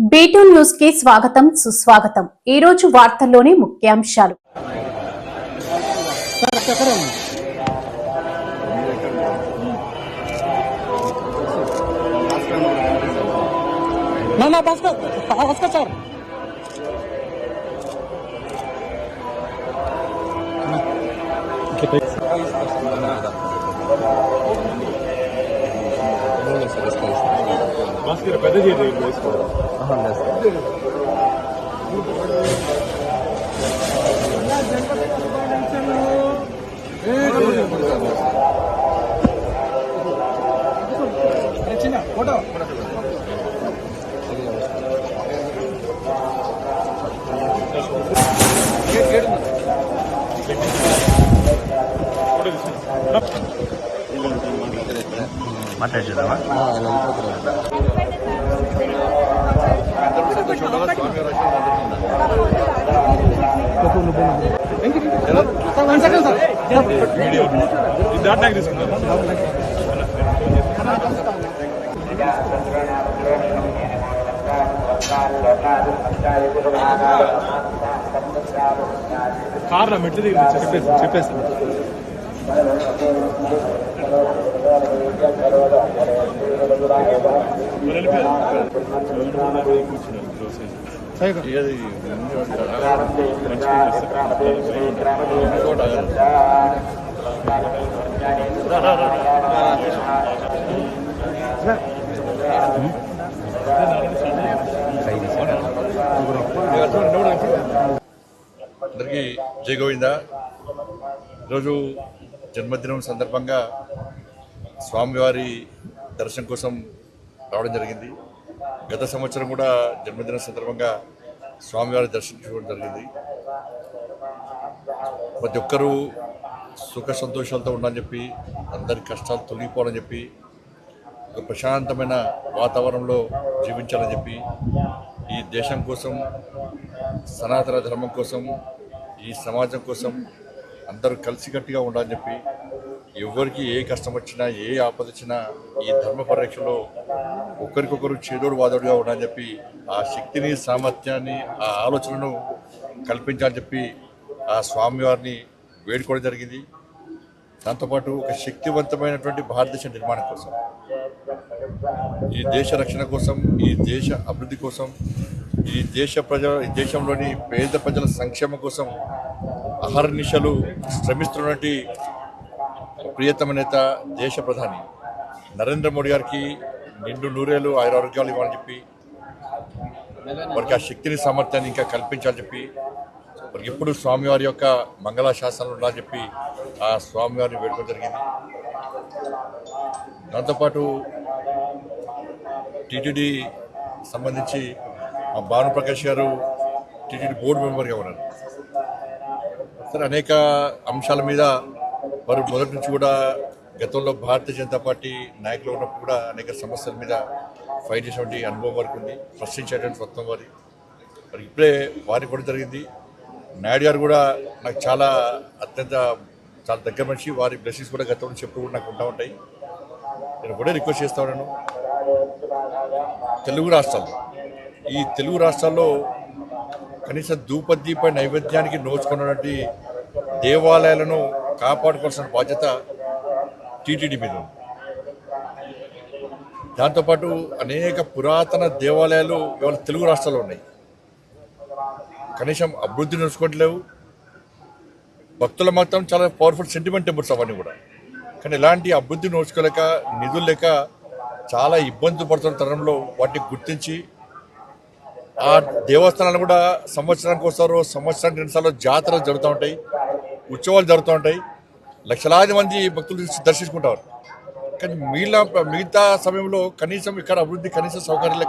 B2 న్యూస్కి స్వాగతం సుస్వాగతం. ఈ రోజు వార్తల్లోని ముఖ్యాంశాలు. ना ఆస్తిలో పెద్ద చేతి వేసుకోవాలి చిన్న ఫోటో ಮಾತಾಡ್ಸಿದವ దాటాక తీసుకుందాం కార్లో మెట్లు దిగి చెప్పేసి చెప్పేసి అందరికీ జై గోవింద. ఈరోజు జన్మదినం సందర్భంగా స్వామివారి దర్శనం కోసం రావడం జరిగింది. గత సంవత్సరం కూడా జన్మదిన సందర్భంగా స్వామివారి దర్శించుకోవడం జరిగింది. ప్రతి ఒక్కరూ సుఖ సంతోషాలతో ఉండాలని చెప్పి అందరి కష్టాలు తొలగిపోవాలని చెప్పి ఒక ప్రశాంతమైన వాతావరణంలో జీవించాలని చెప్పి ఈ దేశం కోసం సనాతన ధర్మం కోసం ఈ సమాజం కోసం అందరూ కలిసికట్టుగా ఉండాలని చెప్పి ఎవరికి ఏ కష్టం వచ్చినా ఏ ఆపద వచ్చినా ఈ ధర్మ పరిరక్షలో ఒకరికొకరు చేదోడు వాదోడుగా ఉండాలని చెప్పి ఆ శక్తిని సామర్థ్యాన్ని ఆ ఆలోచనను కల్పించాలని చెప్పి ఆ స్వామివారిని వేడుకోవడం జరిగింది. దాంతోపాటు ఒక శక్తివంతమైనటువంటి భారతదేశ నిర్మాణం కోసం ఈ దేశ రక్షణ కోసం ఈ దేశ అభివృద్ధి కోసం ఈ దేశ ప్రజల ఈ దేశంలోని పేద ప్రజల సంక్షేమం కోసం అహర్నిశలు శ్రమిస్తున్నటువంటి ప్రియతమ నేత దేశ ప్రధాని. నరేంద్ర మోడీ గారికి నిండు నూరేలు ఆయురారోగ్యాలు ఇవ్వాలని చెప్పి వారికి ఆ శక్తిని సామర్థ్యాన్ని ఇంకా కల్పించాలని చెప్పి వారికి ఎప్పుడు స్వామివారి యొక్క మంగళ శాసనాలు ఉండాలని చెప్పి ఆ స్వామివారిని వేడుకోవడం జరిగింది. దాంతోపాటు టీటీడీ సంబంధించి మా భానుప్రకాష్ గారు టీటీడీ బోర్డు మెంబర్గా ఉన్నారు. సరే అనేక అంశాల మీద వారు మొదటి నుంచి కూడా గతంలో భారతీయ జనతా పార్టీ నాయకులు ఉన్నప్పుడు కూడా అనేక సమస్యల మీద ఫైట్ చేసినటువంటి అనుభవం వారికి ఉంది ప్రశ్నించేటువంటి మొత్తం వారి మరి ఇప్పుడే వారికి కూడా జరిగింది. నాయుడు గారు కూడా నాకు చాలా అత్యంత చాలా దగ్గర మనిషి. వారి బ్లెస్సింగ్స్ కూడా గతంలో చెప్పు కూడా నాకు ఉంటా ఉంటాయి. నేను కూడా రిక్వెస్ట్ చేస్తా ఉన్నాను. తెలుగు రాష్ట్రాలు ఈ తెలుగు రాష్ట్రాల్లో కనీసం ధూపదీప నైవేద్యానికి నోచుకున్నటువంటి దేవాలయాలను కాపాడుకోవాల్సిన బాధ్యత టీటీడీ మీద ఉంది. దాంతోపాటు అనేక పురాతన దేవాలయాలు ఇవాళ తెలుగు రాష్ట్రాల్లో ఉన్నాయి. కనీసం అభివృద్ధి నడుచుకోవట్లేవు. భక్తుల మాత్రం చాలా పవర్ఫుల్ సెంటిమెంట్ టెంపుల్స్ అవన్నీ కూడా. కానీ ఇలాంటి అభివృద్ధి నోచుకోలేక నిధులు లేక చాలా ఇబ్బంది పడుతున్న తరంలో వాటిని గుర్తించి ఆ దేవస్థానాలు కూడా సంవత్సరానికి ఒకసారో సంవత్సరానికి రెండుసార్లు జాతరలు జరుగుతూ ఉంటాయి. ఉత్సవాలు జరుగుతూ ఉంటాయి. లక్షలాది మంది భక్తులు దర్శించుకుంటారు. కానీ మిగిలిన మిగతా సమయంలో కనీసం ఇక్కడ అభివృద్ధి కనీస సౌకర్యాలు